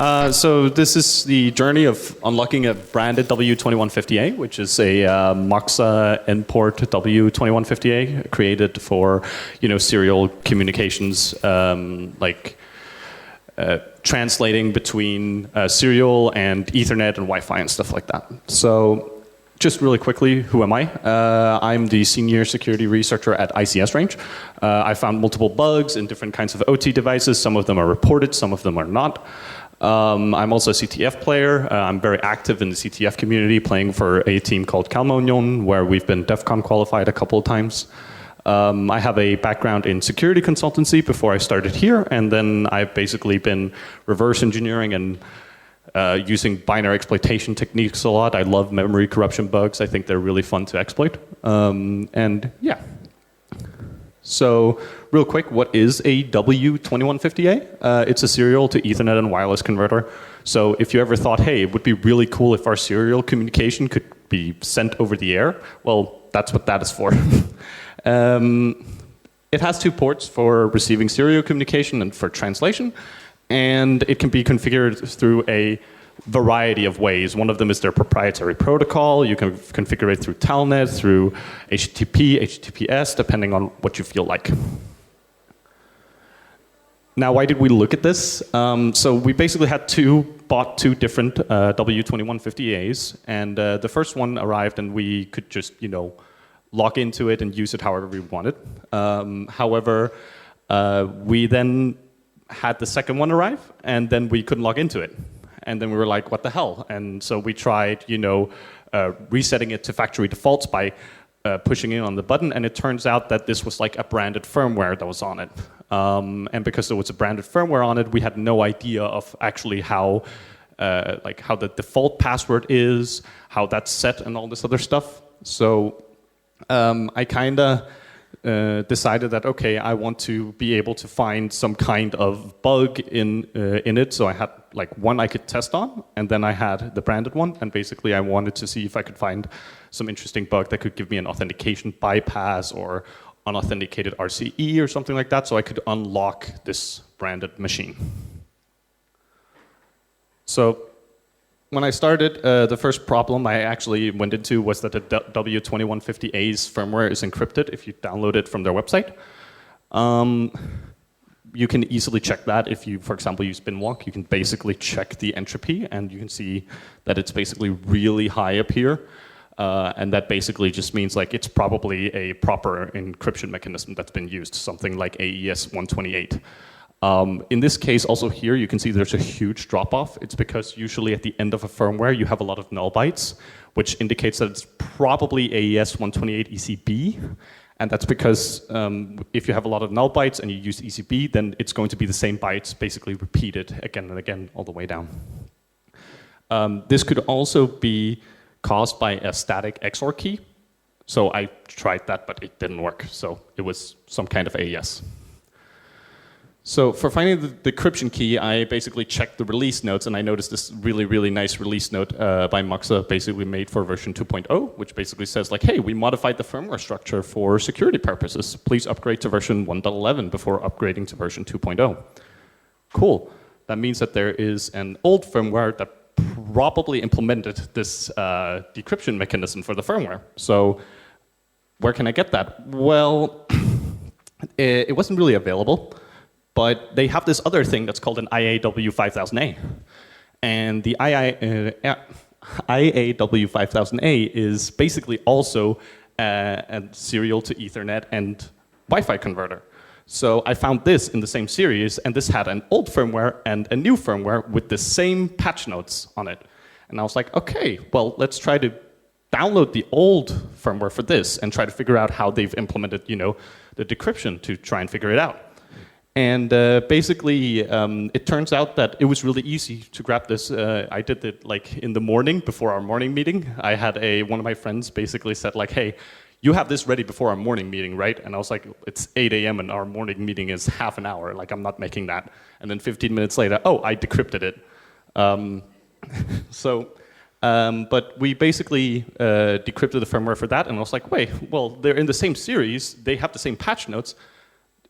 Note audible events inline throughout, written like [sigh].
Uh, so this is the journey of unlocking a branded W2150A, which is a uh, Moxa import W2150A created for you know serial communications, um, like uh, translating between uh, serial and Ethernet and Wi-Fi and stuff like that. So just really quickly, who am I? Uh, I'm the senior security researcher at ICS Range. Uh, I found multiple bugs in different kinds of OT devices. Some of them are reported, some of them are not. Um, I'm also a CTF player. Uh, I'm very active in the CTF community, playing for a team called Kalmar where we've been DEF CON qualified a couple of times. Um, I have a background in security consultancy before I started here, and then I've basically been reverse engineering and uh, using binary exploitation techniques a lot. I love memory corruption bugs. I think they're really fun to exploit. Um, and yeah. So, real quick, what is a W2150A? Uh, it's a serial to Ethernet and wireless converter. So, if you ever thought, hey, it would be really cool if our serial communication could be sent over the air, well, that's what that is for. [laughs] um, it has two ports for receiving serial communication and for translation and it can be configured through a variety of ways. One of them is their proprietary protocol. You can configure it through Telnet, through HTTP, HTTPS, depending on what you feel like. Now, why did we look at this? Um, so we basically had two, bought two different uh, W2150As, and uh, the first one arrived and we could just, you know, log into it and use it however we wanted. Um, however, uh, we then had the second one arrive, and then we couldn't log into it. And then we were like, what the hell? And so we tried, you know, uh, resetting it to factory defaults by uh, pushing in on the button, and it turns out that this was like a branded firmware that was on it. Um, and because there was a branded firmware on it, we had no idea of actually how, uh, like how the default password is, how that's set, and all this other stuff. So um, I kind of uh, decided that okay, I want to be able to find some kind of bug in uh, in it. So I had like one I could test on, and then I had the branded one, and basically I wanted to see if I could find some interesting bug that could give me an authentication bypass or unauthenticated RCE or something like that, so I could unlock this branded machine. So when I started, uh, the first problem I actually went into was that the W2150A's firmware is encrypted if you download it from their website. Um, you can easily check that if you, for example, use Binwalk. You can basically check the entropy, and you can see that it's basically really high up here. Uh, and that basically just means like it's probably a proper encryption mechanism that's been used, something like AES 128. Um, in this case, also here, you can see there's a huge drop off. It's because usually at the end of a firmware, you have a lot of null bytes, which indicates that it's probably AES 128 ECB. And that's because um, if you have a lot of null bytes and you use ECB, then it's going to be the same bytes basically repeated again and again all the way down. Um, this could also be caused by a static XOR key. So I tried that, but it didn't work. So it was some kind of AES. So for finding the decryption key, I basically checked the release notes, and I noticed this really, really nice release note uh, by Moxa, basically made for version 2.0, which basically says like, hey, we modified the firmware structure for security purposes. Please upgrade to version 1.11 before upgrading to version 2.0. Cool. That means that there is an old firmware that probably implemented this uh, decryption mechanism for the firmware. So where can I get that? Well, [clears throat] it wasn't really available. But they have this other thing that's called an IAW 5000A. And the II, uh, IAW 5000A is basically also a, a serial to Ethernet and Wi Fi converter. So I found this in the same series, and this had an old firmware and a new firmware with the same patch notes on it. And I was like, okay, well, let's try to download the old firmware for this and try to figure out how they've implemented, you know, the decryption to try and figure it out. And uh, basically, um, it turns out that it was really easy to grab this. Uh, I did it like in the morning before our morning meeting. I had a one of my friends basically said like, "Hey, you have this ready before our morning meeting, right?" And I was like, "It's 8 a.m. and our morning meeting is half an hour. Like, I'm not making that." And then 15 minutes later, oh, I decrypted it. Um, [laughs] so. Um, but we basically uh, decrypted the firmware for that, and I was like, wait, well, they're in the same series, they have the same patch notes,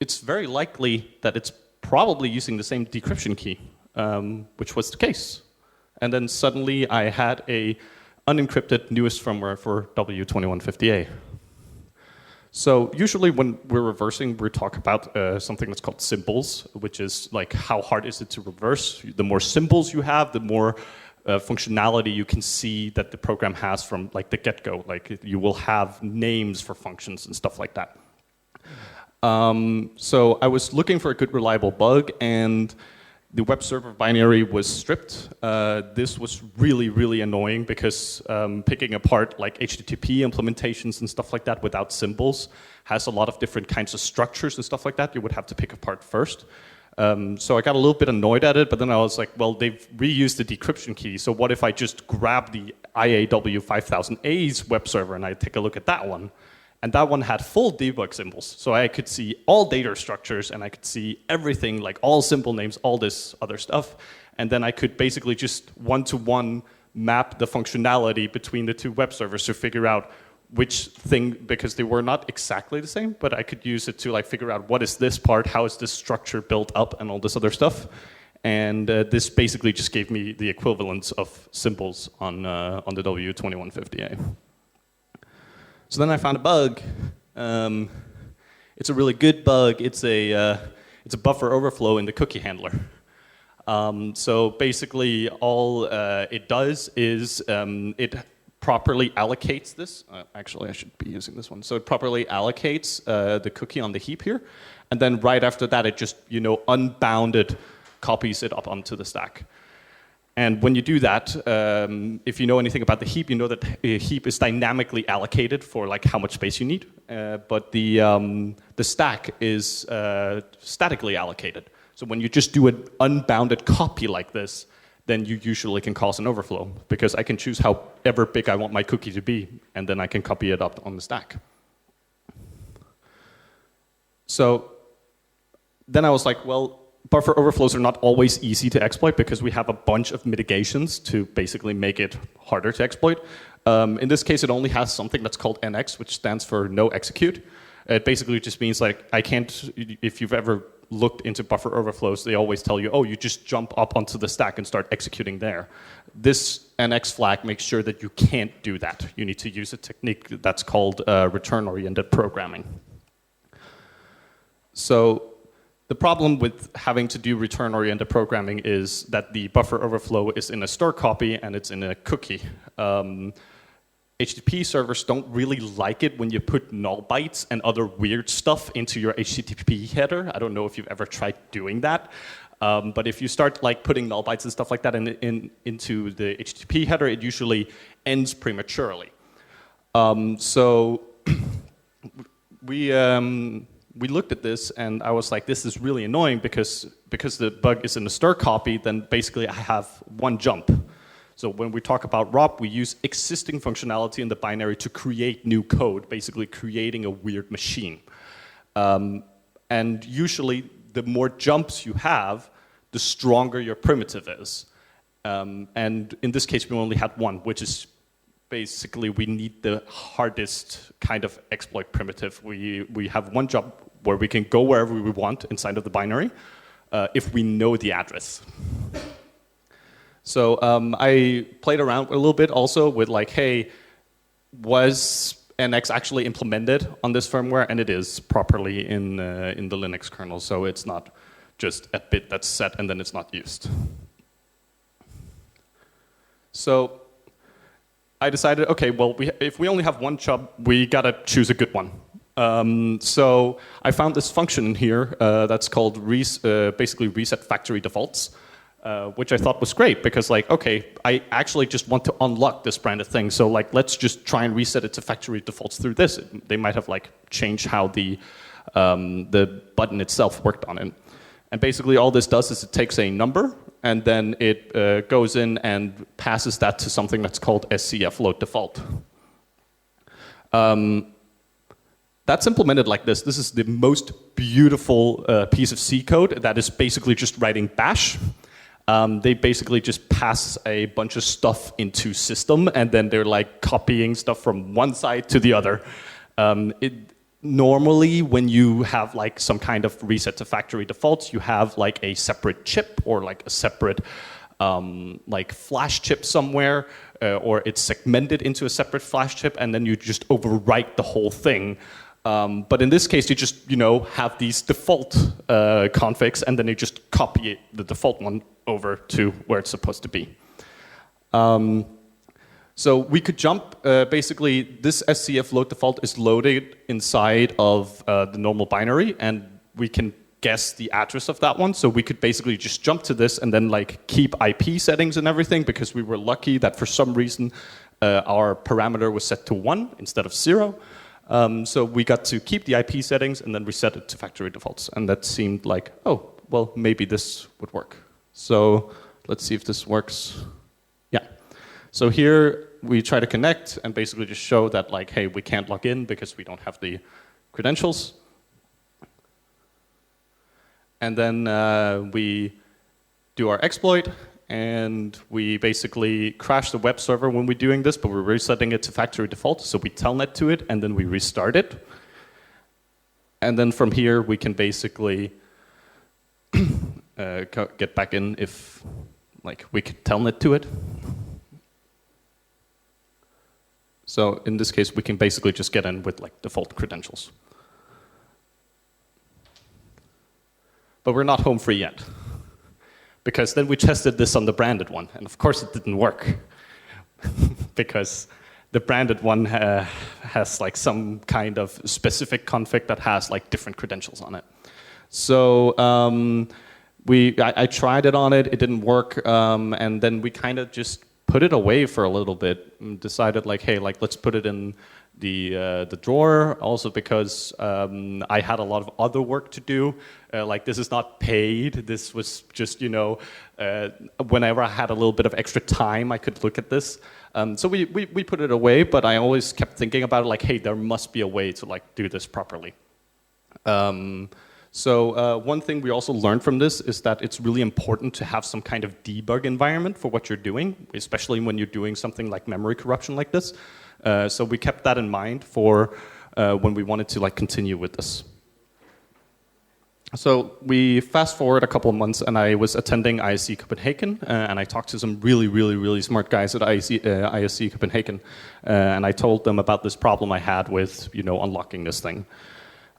it's very likely that it's probably using the same decryption key. um, which was the case. And then suddenly I had a unencrypted newest firmware for W2150A. So usually when we're reversing, we talk about uh, something that's called symbols, which is like how hard is it to reverse. The more symbols you have, the more uh, functionality you can see that the program has from like the get-go. Like you will have names for functions and stuff like that. Um, so I was looking for a good reliable bug and the web server binary was stripped. Uh, this was really, really annoying because um, picking apart like HTTP implementations and stuff like that without symbols has a lot of different kinds of structures and stuff like that you would have to pick apart first. Um, so I got a little bit annoyed at it, but then I was like, well, they've reused the decryption key, so what if I just grab the IAW 5000A's web server and I take a look at that one? And that one had full debug symbols. So I could see all data structures and I could see everything, like all symbol names, all this other stuff. And then I could basically just one to one map the functionality between the two web servers to figure out which thing, because they were not exactly the same, but I could use it to like figure out what is this part, how is this structure built up, and all this other stuff. And uh, this basically just gave me the equivalence of symbols on, uh, on the W2150A. So then I found a bug. Um, it's a really good bug. It's a, uh, it's a buffer overflow in the cookie handler. Um, so basically, all uh, it does is um, it properly allocates this. Uh, actually, I should be using this one. So it properly allocates uh, the cookie on the heap here, and then right after that, it just you know unbounded copies it up onto the stack. And when you do that, um, if you know anything about the heap, you know that a heap is dynamically allocated for like how much space you need. Uh, but the, um, the stack is uh, statically allocated. So when you just do an unbounded copy like this, then you usually can cause an overflow because I can choose however big I want my cookie to be, and then I can copy it up on the stack. So then I was like, well, buffer overflows are not always easy to exploit because we have a bunch of mitigations to basically make it harder to exploit. Um, in this case, it only has something that's called NX, which stands for no execute. It basically just means like I can't, if you've ever looked into buffer overflows, they always tell you, oh, you just jump up onto the stack and start executing there. This NX flag makes sure that you can't do that. You need to use a technique that's called uh, return-oriented programming. So the problem with having to do return-oriented programming is that the buffer overflow is in a store copy and it's in a cookie. Um, HTTP servers don't really like it when you put null bytes and other weird stuff into your HTTP header. I don't know if you've ever tried doing that. Um, but if you start like putting null bytes and stuff like that in, in, into the HTTP header, it usually ends prematurely. Um, so [clears throat] we, um, we looked at this and I was like, this is really annoying because, because the bug is in the stir copy, then basically I have one jump. So when we talk about ROP, we use existing functionality in the binary to create new code, basically creating a weird machine. Um, and usually, the more jumps you have, the stronger your primitive is. Um, and in this case, we only had one, which is basically we need the hardest kind of exploit primitive. We, we have one job where we can go wherever we want inside of the binary uh, if we know the address. So um, I played around a little bit also with like, hey, was NX actually implemented on this firmware? And it is properly in, uh, in the Linux kernel, so it's not just a bit that's set and then it's not used. So I decided, okay, well, we, if we only have one chub, we gotta choose a good one. Um, so I found this function in here uh, that's called res uh, basically reset factory defaults, uh, which I thought was great because like, okay, I actually just want to unlock this brand of thing. So like, let's just try and reset it to factory defaults through this. They might have like changed how the, um, the button itself worked on it. And basically all this does is it takes a number and then it uh, goes in and passes that to something that's called SCF load default. Um, that's implemented like this. This is the most beautiful uh, piece of C code that is basically just writing bash. Um, they basically just pass a bunch of stuff into system and then they're like copying stuff from one side to the other. Um, it, normally when you have like some kind of reset to factory defaults, you have like a separate chip or like a separate um, like flash chip somewhere, uh, or it's segmented into a separate flash chip, and then you just overwrite the whole thing. Um, but in this case, you just you know have these default uh, configs, and then you just copy it, the default one over to where it's supposed to be. Um, so we could jump, uh, basically this SCF load default is loaded inside of uh, the normal binary and we can guess the address of that one. So we could basically just jump to this and then like keep IP settings and everything because we were lucky that for some reason uh, our parameter was set to one instead of zero. Um, so we got to keep the IP settings and then reset it to factory defaults. And that seemed like, oh, well, maybe this would work. So let's see if this works. Yeah. So here we try to connect and basically just show that like, hey, we can't log in because we don't have the credentials. And then uh, we do our exploit and we basically crash the web server when we're doing this, but we're resetting it to factory default. So we telnet to it and then we restart it. And then from here, we can basically [clears throat] uh, get back in if like we could telnet to it. So in this case, we can basically just get in with like default credentials. But we're not home free yet. Because then we tested this on the branded one, and of course it didn't work. [laughs] because the branded one uh, has like some kind of specific config that has like different credentials on it. So um, we, I, I, tried it on it, it didn't work, um, and then we kind of just put it away for a little bit and decided like, hey, like let's put it in the uh, the drawer. Also because um, I had a lot of other work to do. Uh, like this is not paid. This was just you know uh, whenever I had a little bit of extra time, I could look at this. Um, so we, we we put it away. But I always kept thinking about it like, hey, there must be a way to like do this properly. Um, so uh, one thing we also learned from this is that it's really important to have some kind of debug environment for what you're doing, especially when you're doing something like memory corruption like this. Uh, so we kept that in mind for uh, when we wanted to like continue with this. So we fast forward a couple of months, and I was attending ISE Copenhagen, uh, and I talked to some really, really, really smart guys at ISE, uh, ISE Copenhagen, uh, and I told them about this problem I had with, you know, unlocking this thing.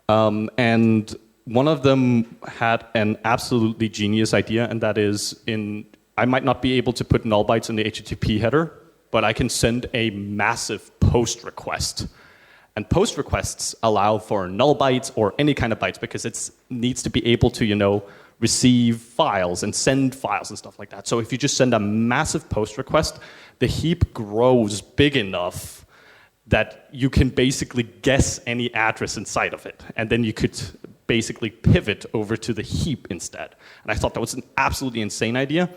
Um, and one of them had an absolutely genius idea, and that is in I might not be able to put null bytes in the HTTP header, but I can send a massive post request. And post requests allow for null bytes or any kind of bytes because it needs to be able to, you know, receive files and send files and stuff like that. So if you just send a massive post request, the heap grows big enough that you can basically guess any address inside of it. And then you could basically pivot over to the heap instead. And I thought that was an absolutely insane idea.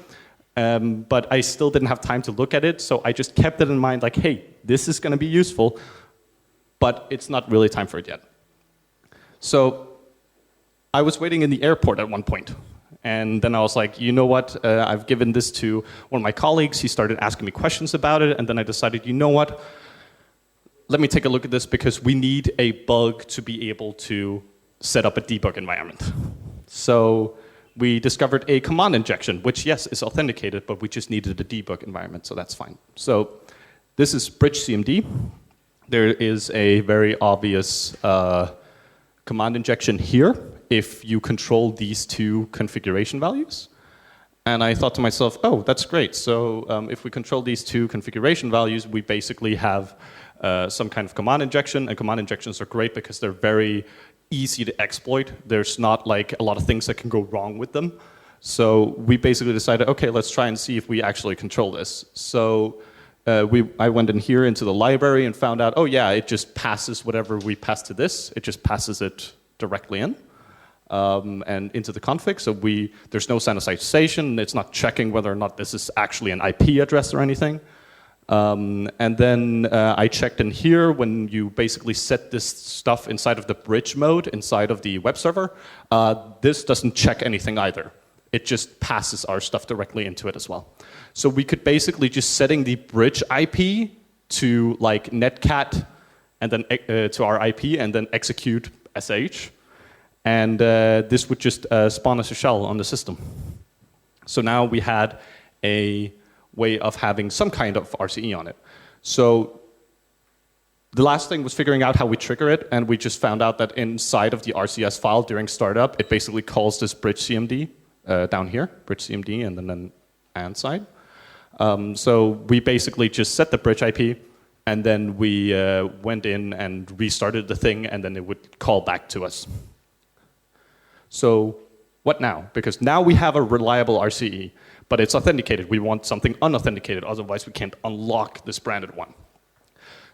Um, but I still didn't have time to look at it, so I just kept it in mind like, hey, this is going to be useful, but it's not really time for it yet. So I was waiting in the airport at one point, and then I was like, you know what? Uh, I've given this to one of my colleagues. He started asking me questions about it, and then I decided, you know what? Let me take a look at this because we need a bug to be able to set up a debug environment. So we discovered a command injection, which, yes, is authenticated, but we just needed a debug environment, so that's fine. So this is bridge CMD. There is a very obvious uh, command injection here if you control these two configuration values. And I thought to myself, oh, that's great. So um, if we control these two configuration values, we basically have uh, some kind of command injection. And command injections are great because they're very easy to exploit. There's not like a lot of things that can go wrong with them. So we basically decided, okay, let's try and see if we actually control this. So uh, we, I went in here into the library and found out, oh yeah, it just passes whatever we pass to this. It just passes it directly in um, and into the config. So we, there's no sanitization. It's not checking whether or not this is actually an IP address or anything. Um, and then uh, I checked in here when you basically set this stuff inside of the bridge mode inside of the web server. Uh, this doesn't check anything either. It just passes our stuff directly into it as well. So we could basically just setting the bridge IP to like netcat and then uh, to our IP, and then execute sh, and uh, this would just uh, spawn as a shell on the system. So now we had a way of having some kind of RCE on it. So the last thing was figuring out how we trigger it, and we just found out that inside of the RCS file during startup, it basically calls this bridge CMD uh, down here, bridge CMD, and then an and side. Um, so we basically just set the bridge IP, and then we uh, went in and restarted the thing, and then it would call back to us. So what now? Because now we have a reliable RCE, but it's authenticated. We want something unauthenticated, otherwise we can't unlock this branded one.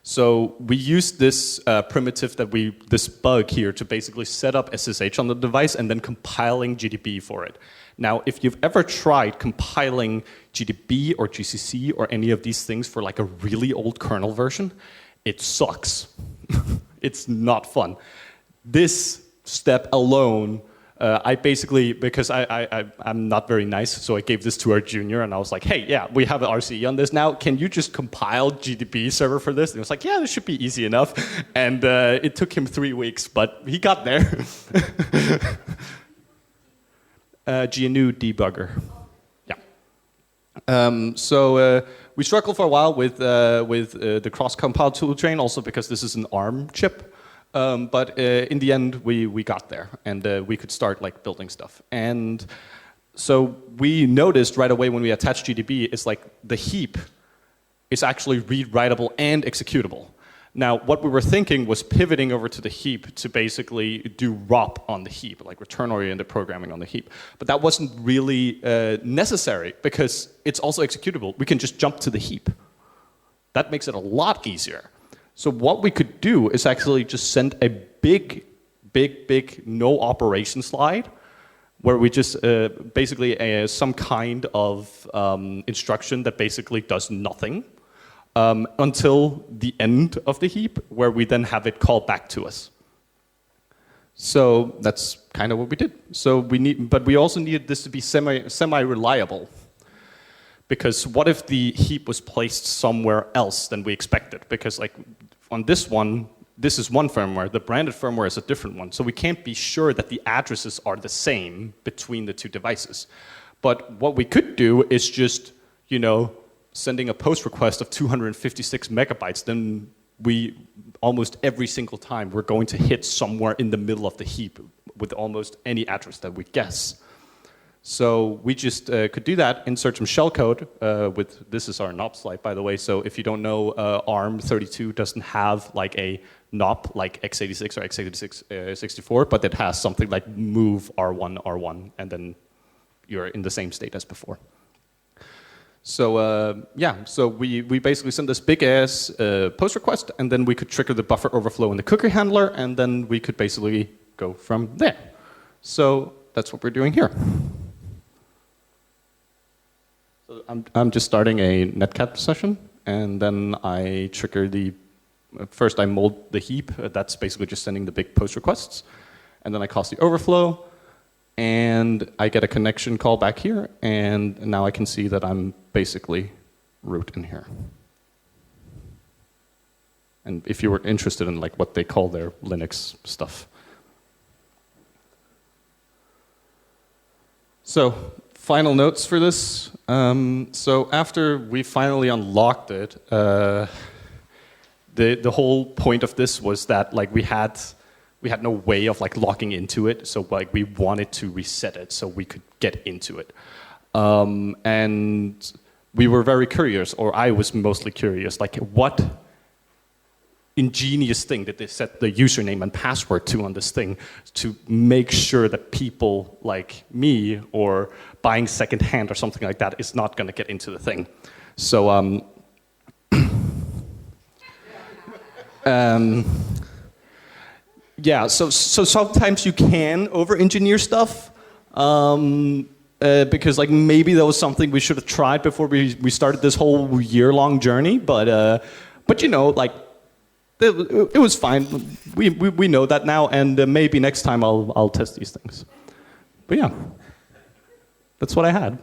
So we use this uh, primitive that we, this bug here to basically set up SSH on the device and then compiling GDB for it. Now, if you've ever tried compiling GDB or GCC or any of these things for like a really old kernel version, it sucks. [laughs] it's not fun. This step alone uh, I basically, because I, I, I, am not very nice, so I gave this to our junior and I was like, hey, yeah, we have an RCE on this now. Can you just compile GDB server for this? And he was like, yeah, this should be easy enough. [laughs] And uh, it took him three weeks, but he got there. [laughs] uh, GNU debugger. Yeah. Um, so uh, we struggled for a while with, uh, with uh, the cross-compile tool chain, also because this is an ARM chip. Um, but uh, in the end, we, we got there, and uh, we could start like building stuff. And so we noticed right away when we attached GDB, it's like the heap is actually read-writable and executable. Now, what we were thinking was pivoting over to the heap to basically do ROP on the heap, like return-oriented programming on the heap. But that wasn't really uh, necessary because it's also executable. We can just jump to the heap. That makes it a lot easier. So what we could do is actually just send a big, big, big no operation slide where we just uh, basically uh, some kind of um, instruction that basically does nothing um, until the end of the heap, where we then have it call back to us. So that's kind of what we did. So we need, but we also needed this to be semi semi reliable. Because what if the heap was placed somewhere else than we expected? Because like on this one, this is one firmware, the branded firmware is a different one. So we can't be sure that the addresses are the same between the two devices. But what we could do is just, you know, sending a post request of 256 megabytes, then we almost every single time we're going to hit somewhere in the middle of the heap with almost any address that we guess. So we just uh, could do that, insert some shellcode uh, with, this is our NOP slide, by the way. So if you don't know, uh, ARM32 doesn't have like a NOP like x86 or x86 uh, 64, but it has something like move R1, R1, and then you're in the same state as before. So uh, yeah, so we, we basically send this big ass uh, post request, and then we could trigger the buffer overflow in the cookie handler, and then we could basically go from there. So that's what we're doing here. So I'm, I'm just starting a netcat session, and then I trigger the, first I mold the heap, uh, that's basically just sending the big post requests, and then I cause the overflow, and I get a connection call back here, and now I can see that I'm basically root in here. And if you were interested in like what they call their Linux stuff. So final notes for this. Um, so after we finally unlocked it, uh, the the whole point of this was that like we had we had no way of like logging into it, so like we wanted to reset it so we could get into it, um, and we were very curious, or I was mostly curious, like what ingenious thing that they set the username and password to on this thing to make sure that people like me or buying secondhand or something like that is not going to get into the thing. So, um, [coughs] um, yeah, so, so sometimes you can over engineer stuff. Um, uh, because like maybe that was something we should have tried before we, we started this whole year long journey but uh, but you know like it, was fine. We, we, we know that now, and uh, maybe next time I'll, I'll test these things. But yeah, that's what I had.